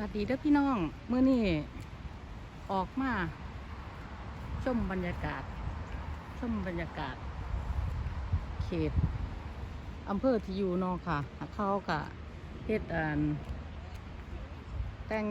วัสดีเด้อพี่น้องเมื่อนี้ออกมา ชมบรรยากาศ ชมบรรยากาศ เขตอำเภอที่อยู่นอค่ะเข้ากะเฮ็ดอันแต่ง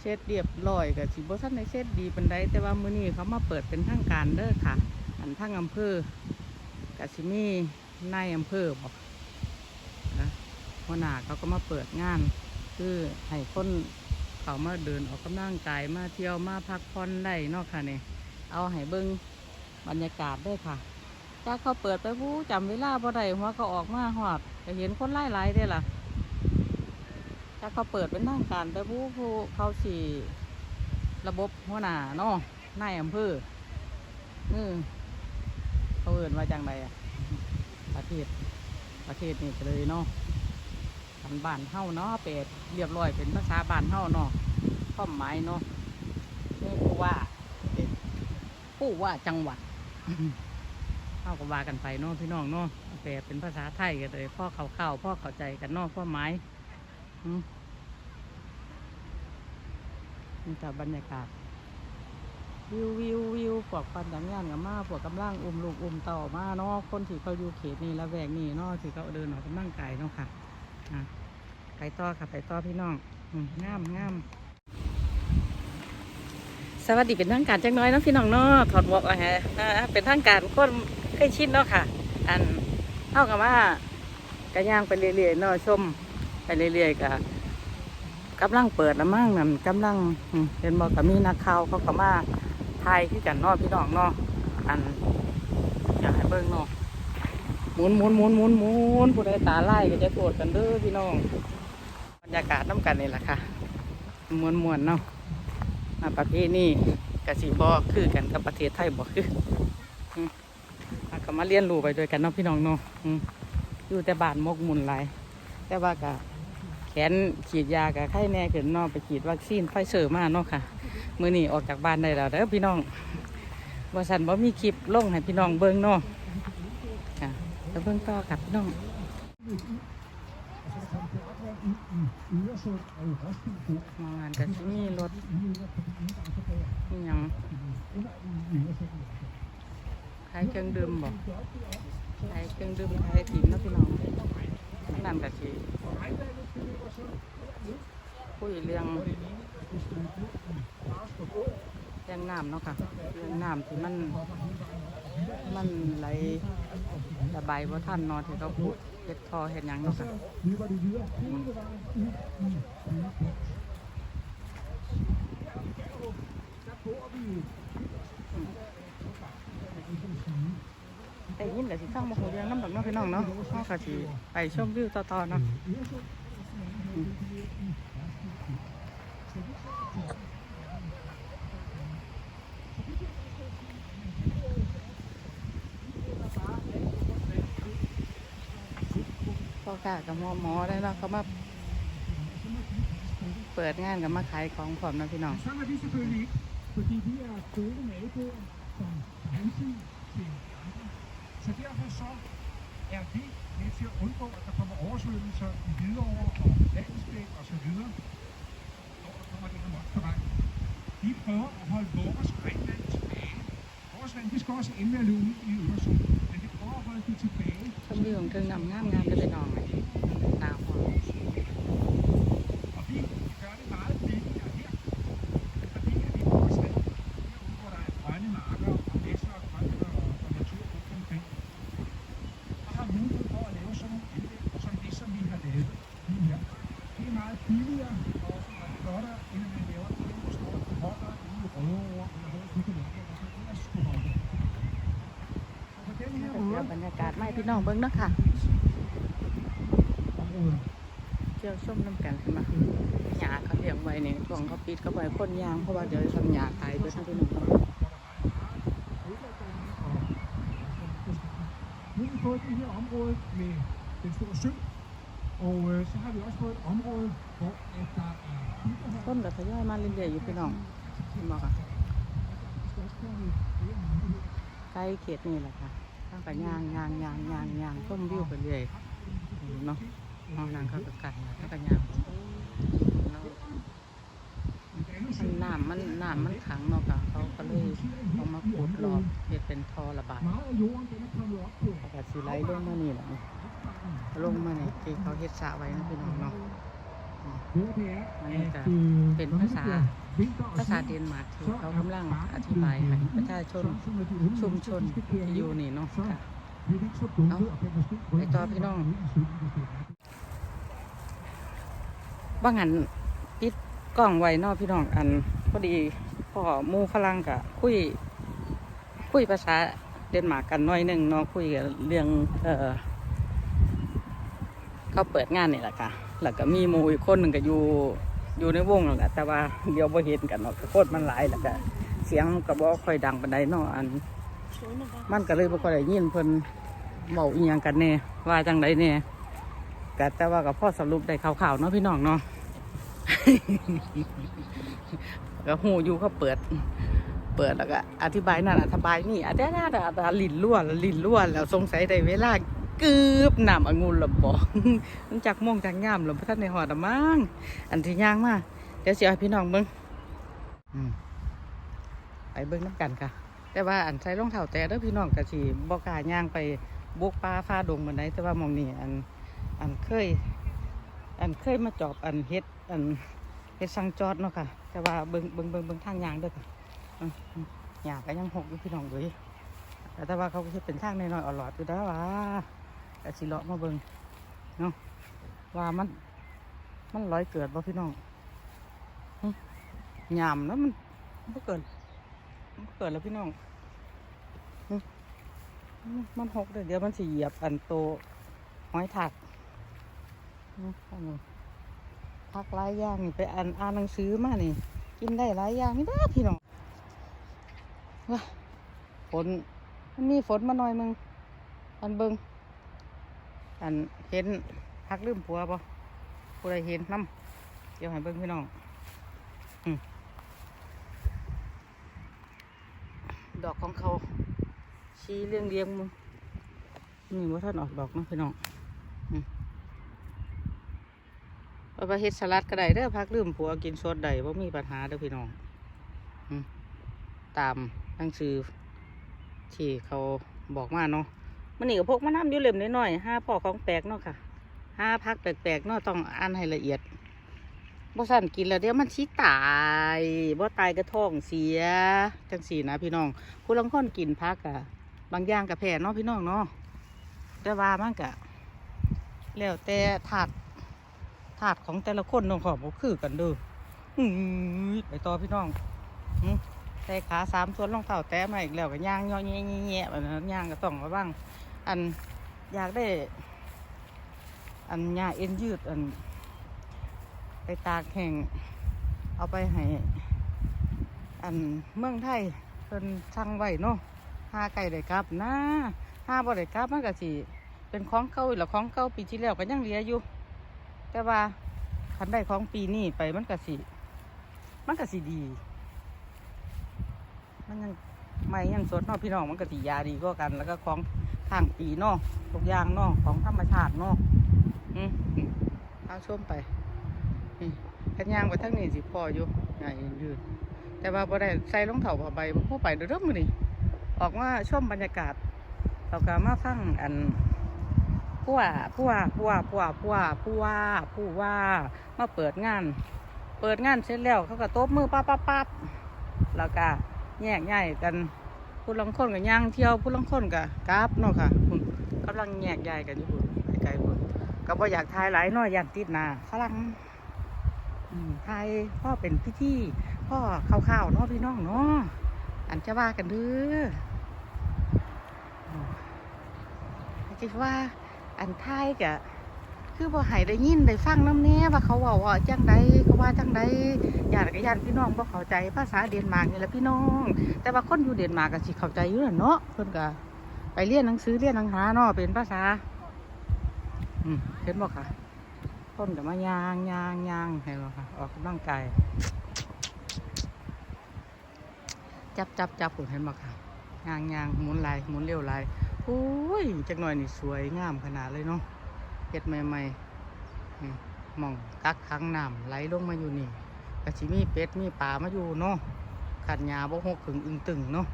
เช็ดเรียบร้อยกับสิบ่ทันในเช็ดดีปันไดแต่ว่ามื้อนี้เขามาเปิดเป็นทางการเด้อค่ะ อันทางอำเภอกะสิมีนายอำเภอบอกนะหัวหน้าเขาก็มาเปิดงาน คือให้คนเขามาเดินออกกำลังกายมาเที่ยวมาพักผ่อนได้นอกค่ะเนี่ยเอาให้เบิ้งบรรยากาศด้วยค่ะถ้าเขาเปิดไปผู้จำเวลาบ่ได้หัวก็ออกมาหอดก็เห็นคนไล่ไล่ได้ล่ะถ้าเขาเปิดเป็นทางการไปผู้ผู้เขาสี่ระบบหัวหน้าเนาะนายอำเภอเออเขาเอื่นว่าจังไรอะประเทศประเทศนี่เลยเนาะ บ้านบ้านเฮาเนาะเป็ดเรียบร้อยเป็นภาษาบ้านเฮาเนาะความหมายเนาะนี่ผู้ว่าผู้ว่าจังหวัดเฮาก็ว่ากันไปเนาะพี่น้องเนาะแปลเป็นภาษาไทยกันเลยพ่อเขาเข้าพ่อเข้าใจกันเนาะความหมายอืมนี่แต่บรรยากาศวิววิววิวพวกปันจังงานกับมาพวกกำลังอุ้มลูกอุ้มเต่ามาเนาะคนที่เขาอยู่เขตนี้ละแวกนี้เนาะที่เขาเดินออกกำลังกายเนาะค่ะ ไปต่อค่ะไปต่อพี่น้องงามงามสวัสดีเป็นทางการจังน้อยเนาะพี่น้องเนาะถอดหมวกอะฮะเป็นทางการคนเคยชินเนาะค่ะ อันเท่ากับว่ากระย่างไปเรื่อยๆเนาะชมไปเรื่อยๆกะกำลังเปิดละมั่งนั่นกำลังเห็นบอกกับมีนักข่าวเขาก็มาถ่ายที่กันนาะพี่น้องเนาะอันอยากให้เบิ่งเนาะ หมุนหมุนหมุนหมุนหมุนผู้ใดตาไล่ก็จะโกรธกันเด้อพี่น้อง บรรยากาศน้ำกันนี่แหละค่ะมวนมวนเนาะมาประเภทนี้กสิบอคือกันกับประเทศไทยบอกคืออืมาก็มาเรียนรู้ไปด้วยกันเนาะพี่น้องเนาะอยู่แต่บ้านมกมุนหลายแต่ว่ากะแขนฉีดยากะไข้แน่ขึ้นเนาะไปฉีดวัคซีนไฟเซอร์มาเนาะค่ะมือนี้ออกจากบ้านได้แล้วเด้อพี่น้องว่าสันบ่มีคลิปลงให้พี่น้องเบิ่งเนาะ เบื้องต่อกับพี่น้องมองงานกันมีรถนี่ยังขายเครื่องดื่มบ่ขายเครื่องดื่มขายถิ่นนะพี่น้องนั่นก็สิคุยเรื่องเรื่องน้ำเนาะค่ะเรื่องน้ำที่มัน มันไหลระบายว่าท่านนอนที่เขาพูดเฮ็ดทอเฮ็ดหยังเนาะค่ะแต่ยินแต่สิฟังมาหูเรื่องน้ำดอกเนาะพี่น้องเนาะเขาก็สิไปชมวิวต่อๆเนาะ กล้ากับหมอหมอได้เนาะเขามาเปิดงานกับมาขายของผมนะพี่น้องชมวิวของเธองามงามงามกันเลยน้อน der kommer oversvømmelser i Hvidovre og Landsbæk og så videre, når der kommer det her monsterregn. Vi prøver at holde vores regnvand tilbage. Vores vand, det skal også ende med at løbe ud i Øresund, men vi prøver at holde det tilbage. ชมวิวของเทิงนำงามงามได้อพี่น้องเลยหนาวหอม Og vi gør det meget billigere her, fordi at vi på vores land, herude hvor der er grønne marker og masser af grønt og, og natur rundt omkring, og har mulighed for at lave sådan nogle anlæg, som det, som vi har lavet lige her. Det er meget billigere og også meget flottere, end at man laver en stor holder ude i Rødovre, eller hvor vi kan lave det, og så ellers skulle holde. Og på den her เดี๋ยว måde, บรรยากาศไม่พี่น้องเบิ้งเนาะค่ะ områder, เที่ยวชมน้ำกันขึ้นมาหญ้าเขาเลี้ยงไว้เนี่ยช่วงเขาปิดเขาไว้พ่นยางเพราะว่าเดี๋ยวทำหญ้าตายเบิดทั้งพี่น้องเนาะ Nu har vi fået det her område med den store sø, ต้นก็ทยอยมาเรื่อยๆอยู่พี่น้องเห็นบอกค่ะใกล้เขตนี่แหละค่ะตั้งแต่ยางยางยางยางยางชมวิวไปเรื่อยเนาะห้องนางเข้าก็ไก่แล้วก็ยางมันน้ำมันน้ำมันขังเนาะค่ะเขาก็เลยเอามาขุดรอบเฮ็ดเป็นทอระบาย Maar Johan kan het gaan lopen. แล้วก็สิไหลลงมานี่แหละ ลงมานี่ที่เขาเฮ็ดสระไว้นะพี่น้องเนาะ Hoorde je? Wanneer Echt, de- eh, ben dan is het Pasa- ja, winter als ภาษา nu. เดนมาร์กที่ Zo, เขา en กำลัง paard อธิบายให้ประชาชน Zo, zo met die honden, ชุมชน dat is een ที่ keer อยู่นี่เนาะค่ะ Die niet zo dom, Nou, doe, oké, dat is goed. ไปต่อพี่น้องว่างั้นปิดกล้องไว้เนอพี่น้องอันพอดีพ่อหมูฝรั่งกะคุย คุยภาษาเดนมาร์กกันหน้อยหนึ่งเนาะคุยกันเรื่องเออ เขาเปิดงานนี่แหละค่ะแล้วก็มีหมูอีกคนหนึ่งก็อยู่อยู่ในวงนั่นแหละแต่ว่าเดียวบ่เห็นกันเนาะโคตรมันหลายแล้วก็เสียงก็บ่ค่อยดังปานใดเนาะอัน มันก็เลยบ่ค่อยได้ยินเพิ่นเว้าอีหยังกันแน่ว่าจังไดแน่ก็แต่ว่าก็พอสรุปได้คร่าวๆเนาะพี่น้องเนาะ ก็หูอยู่เขาเปิด เปิดแล้วก็อธิบายนั่นอธิบายนี่อะเด้อๆๆลิ้นล้วนลิ้นล้วนแล้วสงสัยได้เวลา กือบน้ำองุ่นและบอกมันจักม่วงจักงามแล้วพระท่านในหอดอะมั้งอันที่ย่างมาเดี๋ยวสิเอาให้พี่น้องเบิ่งอืมไปเบิ่งน้ำกันค่ะ แต่ว่าอันใส่รองเท้าแตะเด้อพี่น้องก็สิบ่กล้าย่างไปบุกป่าฟ้าดงบันไดแต่ว่าหมองนี้อันอันเคย อันเคยมาจอบอันเฮ็ดอันเฮ็ดสังจอดเนาะค่ะ แต่ว่าเบิ่งเบิ่งเบิ่งเบิ่งทางยางเด้อค่ะอืมอืมหยาก็ยังหกอยู่พี่น้องเลยแต่ว่าเขาก็เฮ็ดเป็นทางน้อยๆอลอดอยู่เด้อว่า แต่สิเลาะมาเบิ่งเนาะว่ามัน มันร้อยเกิดบ่พี่น้องหยามแล้วมันมันบ่เกิดมันบ่เกิดแล้วพี่น้องหึมันมันหกเลยเดี๋ยวมันสิเหยียบอันโตหอยถักอืมอันนี้พักหลายอย่างนี่ไปอ่านอ่านหนังสือมานี่ กินได้หลายอย่างนี่นะพี่น้องว้าฝนมันมีฝนมาหน่อยมึงอันเบิง อันเห็นพักลืมผัวปะผู้ใดเห็นน้ำเดี๋ยวให้เบิ้งพี่น้องอดอกของเขา ชี้เรียงเรียงมึงนี่ว่าท่านออกดอกนะพี่น้องเอาไปเฮ็ดสลัดก็ได้เด้อพักลืมผัวกินสดได้บ่มีปัญหาเด้อพี่น้องอตามหนังสือที่เขาบอกมาเนาะ มันนี่ก็พกมาน้ำยู่เล่มน้อยๆห้าพ่อของแปลกเนาะค่ะห้าพักแปลกๆเนาะต้องอ่านให้ละเอียดบ่สั่นกินแล้วเดี๋ยวมันชี้ตายบ่ตายก็ท้องเสียจังสีนะพี่น้องผู้ลังคนกินพักอะบางอย่างกับแพ้เนาะพี่น้องเนาะแต่ว่ามันกะแล้วแต่ถาดถาดของแต่ละคนน้องขอบก็คือกันเด้อไปต่อพี่น้องแต่ขาสามส่วนรองเท้าแต้มาอีกแล้วก็ย่างย่อแง่แง่แง่แบบนั้นย่างก็ต้องระวัง อันอยากได้ อันหญ้าเอ็นยืดอัน ไปตากแห้งเอาไปให้อันเมืองไทยเพิ่นสั่งไว้เนาะห้าไก่ได้กลับนะห้าบ่ได้กลับมันก็สิเป็นของเก่าอีกแล้วของเก่าปีที่แล้วก็ยังเหลืออยู่ แต่ว่าคันได้ของปีนี้ไปมันก็สิมันก็สิดี มันยังไม่ยังสดเนาะพี่น้องมันก็สิยาดีก็กัน แล้วก็ของ ข้างปีนาะทุกอย่างนาะของธรรมชาตินาะอืมอืมเอาชมไปนี่กันยางไปทั้งนี้สิพออยู่ใหญ่ยืดแต่ว่าบ่ได้ใส่รองเท้าผ้าใบมันเข้าไปเด้อดมื้อนี้ออกมาชมบรรยากาศเราก็มาฟังอันผู้ว่าผู้ว่าผู้ว่าผู้ว่าผู้ว่าผู้ว่าผู้ว่ามาเปิดงาน เปิดงานเสร็จแล้วเขาก็ตบมือปั๊บปั๊บปั๊บแล้วก็แยกย้ายกัน ผู้ลังคนกับย่างเที่ยวผู้ลังคนกับกราฟเนาะค่ะคุณกำลังแยกย้ายกันอยู่คุณไกลๆคุณก็บ่อยากทายหลายน้อยอยากติดนาฝรั่งอืมทายพ่อเป็นพิธีพ่อข่าวๆเนาะพี่น้องเนาะอันจะว่ากันเด้ออืมคิดว่าอันทายกะ คือบ่ให้ได้ยินได้ฟังน้ำแน่ว่าเขาว่าว่าจังใดเขาว่าจังใดญาติกับญาติพี่น้องบ่เข้าใจภาษาเดนมาร์กนี่แหละพี่น้อง แต่ว่าคนอยู่เดนมาร์กก็สิเข้าใจอยู่นั่นเนาะเพิ่นก็ไปเรียนหนังสือเรียนหนังหาเนาะเป็นภาษา อืมเห็นบ่ค่ะคนก็มายางยางยางเห็นบ่ค่ะออกกำลังกายจับจับจับผมเห็นบ่ค่ะยางยางหมุนไหลายหมุนเร็วไหลายโอ้ยจักหน่อยนี่สวยงามขนาดเลยเนาะ ฮ็ดใหม่ๆอืมหมองกักขังน้ำไหลลงมาอยู่นี่ก็สิมีเป็ดมีปลามาอยู่เนาะขันหญ้าบ่หกขึงอึงตึงเนาะ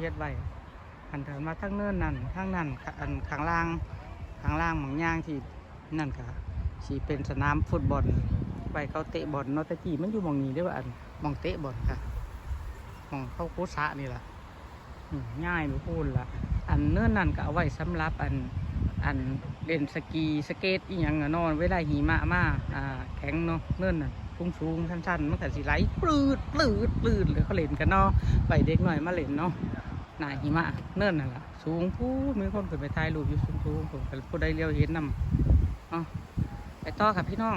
เฮ็ดไว้อันเดินมาทางเนินนั่นทางนั่นอันข้างล่างข้างล่างหมองย่างที่นั่นก็สิเป็นสนามฟุตบอลไปเขาเตะบอลเนาะแต่กี้มันอยู่หมองนี้เด้ว่าอันมองเตะบอลค่ะมองเข้าโคสะนี่ล่ะง่ายบ่พูดละอันเนินนั่นก็เอาไว้สำหรับอันอัน เล่นสกีสเกตอีหยังอะนอนเวลาหิมะมาอ่าแข็งเนาะเนื่นน่ะสูงสูงชันๆมันก็สิไหลปลืดปลืดปลืดเลยเขาเล่นกันเนาะไปเด็กหน่อยมาเล่นเนาะหนาหิมะเนื่นน่ะล่ะสูงผู้มีคนขึ้นไปถ่ายรูปอยู่สูงสูงๆผมก็ผู้ใดเลี้ยวเห็นนำอ๋อไปต่อค่ะพี่น้อง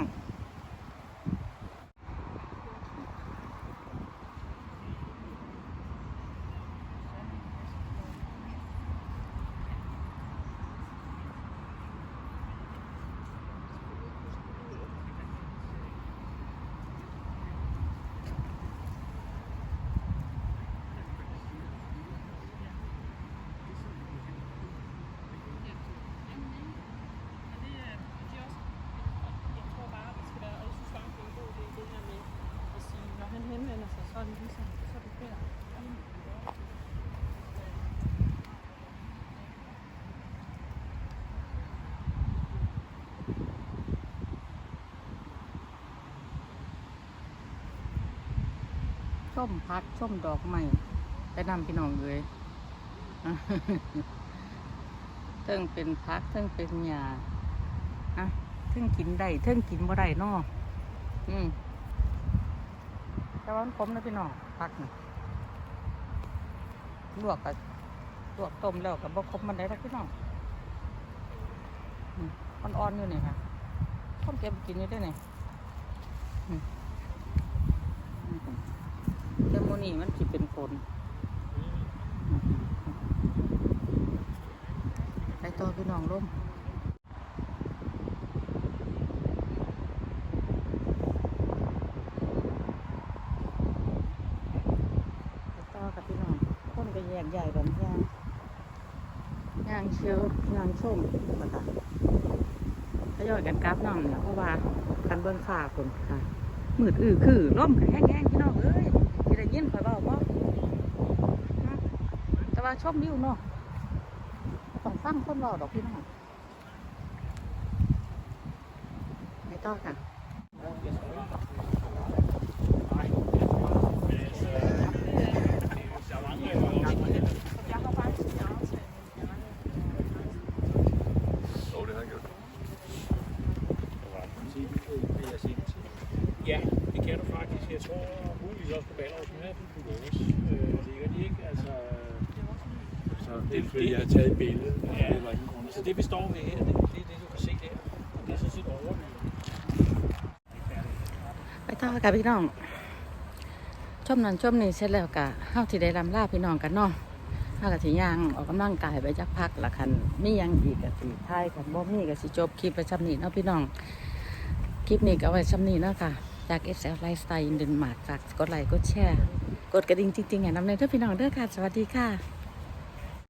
มพัดส้มดอกไม้ไปนำพี่น้องเลยเทิงเป็นพักเทิงเป็นหญ้าอะเทิงกินได้เทิงกินบ่ได้นออืมแต่ว่ามันขมนะพี่น้องพักน่ะลวกกับลวกต้มแล้วกับบ่ขมมันได้หรอกพี่น้องอ่อนๆอยู่นี่ค่ะต้มเก็บกินอยู่ได้นี่อืมอืม แต่โมนี่มันสิเป็นคนไปต่อพี่น้องร่มไปต่อกับพี่น้องคนก็แยกใหญ่กันย่างย่างเชียวย่างส้มก็ค่ะทยอยกันกราฟน้องเนี่ยเพราะว่าคันเบื้องฟ้าคนค่ะมืดอื้อคือร่มกันแห้งๆพี่น้อง ยที่ได้ยินข่อยเบาบ่ฮะแต่ว่าชมวิวเนาะบ่ต้องฟังคนเบาดอกพี่น้องไปต่อค่ะ Jo, det har jeg gjort. Ja, det kan du faktisk. Jeg tror muligvis også på Ballerup, men er på vores. Øh, ligger de ikke? Altså, Så det er fordi, jeg har taget et billede. og Ja. Det var ingen grund så til. det vi står ved her, det, det er det, du kan se der. Og det er sådan set overlyd. ไปต่อกับพี่น้องชมนั้นชมนี้เสร็จแล้วกะเฮาที่ได้ลำลาพี่น้องกันเนาะเฮาก็สิย่างออกกำลังกายไปจักพักละคันมีหยังอีกก็สิท้ายกันบ่มีก็สิจบคลิปไปซ้ำนี้เนาะพี่น้องคลิปนี้ก็เอาไว้ซ้ำนี้เนาะค่ะจาก SL Lifestyle in Denmark ฝากกดไลค์กดแชร์กดกระดิ่งจริงๆให้นำในเด้อพี่น้องเด้อค่ะ สวัสดีค่ะ